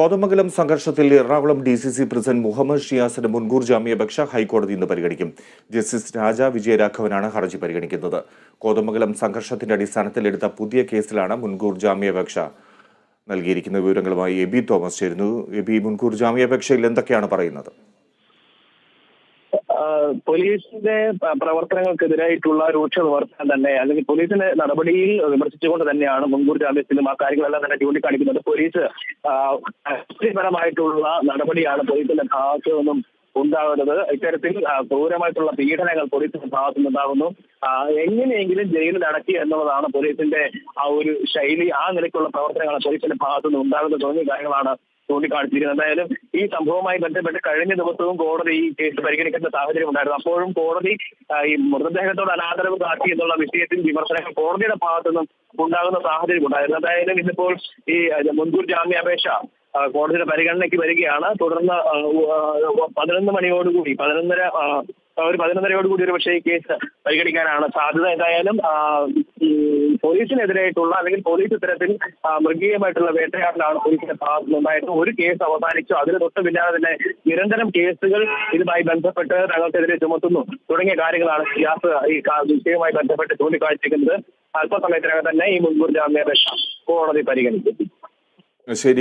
കോതമംഗലം സംഘർഷത്തിൽ Ernakulam D C C president Muhammad ഷിയാസിന്റെ മുൻകൂർ ജാമ്യാപേക്ഷ ഹൈക്കോടതി ഇന്ന് പരിഗണിക്കും. ജസ്റ്റിസ് രാജ വിജയരാഘവനാണ് ഹർജി പരിഗണിക്കുന്നത്. കോതമംഗലം സംഘർഷത്തിന്റെ അടിസ്ഥാനത്തിൽ എടുത്ത പുതിയ കേസിലാണ് മുൻകൂർ ജാമ്യാപേക്ഷ നൽകിയിരിക്കുന്ന വിവരങ്ങളുമായി എബി തോമസ് ചേരുന്നു. എബി മുൻകൂർ ജാമ്യാപേക്ഷയിൽ എന്തൊക്കെയാണ് പറയുന്നത്? പോലീസിന്റെ പ്രവർത്തനങ്ങൾക്കെതിരായിട്ടുള്ള രൂക്ഷ വിമർശനം തന്നെ അല്ലെങ്കിൽ പോലീസിന്റെ നടപടിയിൽ വിമർശിച്ചുകൊണ്ട് തന്നെയാണ് മുൻകൂർ ജാമ്യത്തിലും ആ കാര്യങ്ങളെല്ലാം തന്നെ ചൂണ്ടിക്കാണിക്കുന്നത്. പോലീസ് പരമായിട്ടുള്ള നടപടിയാണ് പോലീസിന്റെ ഭാഗത്തു നിന്നും ഉണ്ടാകുന്നത്. ഇത്തരത്തിൽ ക്രൂരമായിട്ടുള്ള പീഡനങ്ങൾ പോലീസിന്റെ ഭാഗത്തു നിന്നുണ്ടാകുന്നു. എങ്ങനെയെങ്കിലും ജയിലിൽ അടക്കി എന്നുള്ളതാണ് പോലീസിന്റെ ആ ഒരു ശൈലി. ആ നിലയ്ക്കുള്ള പ്രവർത്തനങ്ങൾ പോലീസിന്റെ ഭാഗത്തു നിന്ന് ഉണ്ടാകുന്ന തുടങ്ങിയ കാര്യങ്ങളാണ് ചൂണ്ടിക്കാണിച്ചിരിക്കുന്നത്. എന്തായാലും ഈ സംഭവവുമായി ബന്ധപ്പെട്ട് കഴിഞ്ഞ ദിവസവും കോടതി ഈ കേസ് പരിഗണിക്കുന്ന സാഹചര്യം ഉണ്ടായിരുന്നു. അപ്പോഴും കോടതി ഈ മൃതദേഹത്തോട് അനാദരവ് കാട്ടി എന്നുള്ള വിഷയത്തിൽ വിമർശനങ്ങൾ കോടതിയുടെ ഭാഗത്തു നിന്നും ഉണ്ടാകുന്ന സാഹചര്യം ഉണ്ടായിരുന്നു. എന്തായാലും ഇന്നിപ്പോൾ ഈ മുൻകൂർ ജാമ്യാപേക്ഷ കോടതിയുടെ പരിഗണനയ്ക്ക് വരികയാണ്. തുടർന്ന് പതിനൊന്ന് മണിയോടുകൂടി പതിനൊന്നര ആ, പതിനൊന്നരയോട് കൂടി ഒരു പക്ഷേ ഈ കേസ് പരിഗണിക്കാനാണ് സാധ്യത. എന്തായാലും പോലീസിനെതിരായിട്ടുള്ള അല്ലെങ്കിൽ പോലീസ് ഇത്തരത്തിൽ മൃഗീയമായിട്ടുള്ള വേട്ടയാടലാണ് പോലീസിന്റെ ഭാഗത്ത് ഒരു കേസ് അവസാനിച്ചു. അതിന് തൊട്ടുമില്ലാതെ തന്നെ നിരന്തരം കേസുകൾ ഇതുമായി ബന്ധപ്പെട്ട് തങ്ങൾക്കെതിരെ ചുമത്തുന്നു. തുടങ്ങിയ കാര്യങ്ങളാണ് ഷിയാസ് ഈ വിഷയവുമായി ബന്ധപ്പെട്ട് ചൂണ്ടിക്കാഴ്ചയ്ക്കുന്നത് അല്പസമയത്തിനകം തന്നെ ഈ മുൻകൂർ ജാമ്യാപേക്ഷ കോടതി പരിഗണിക്കും. ശരി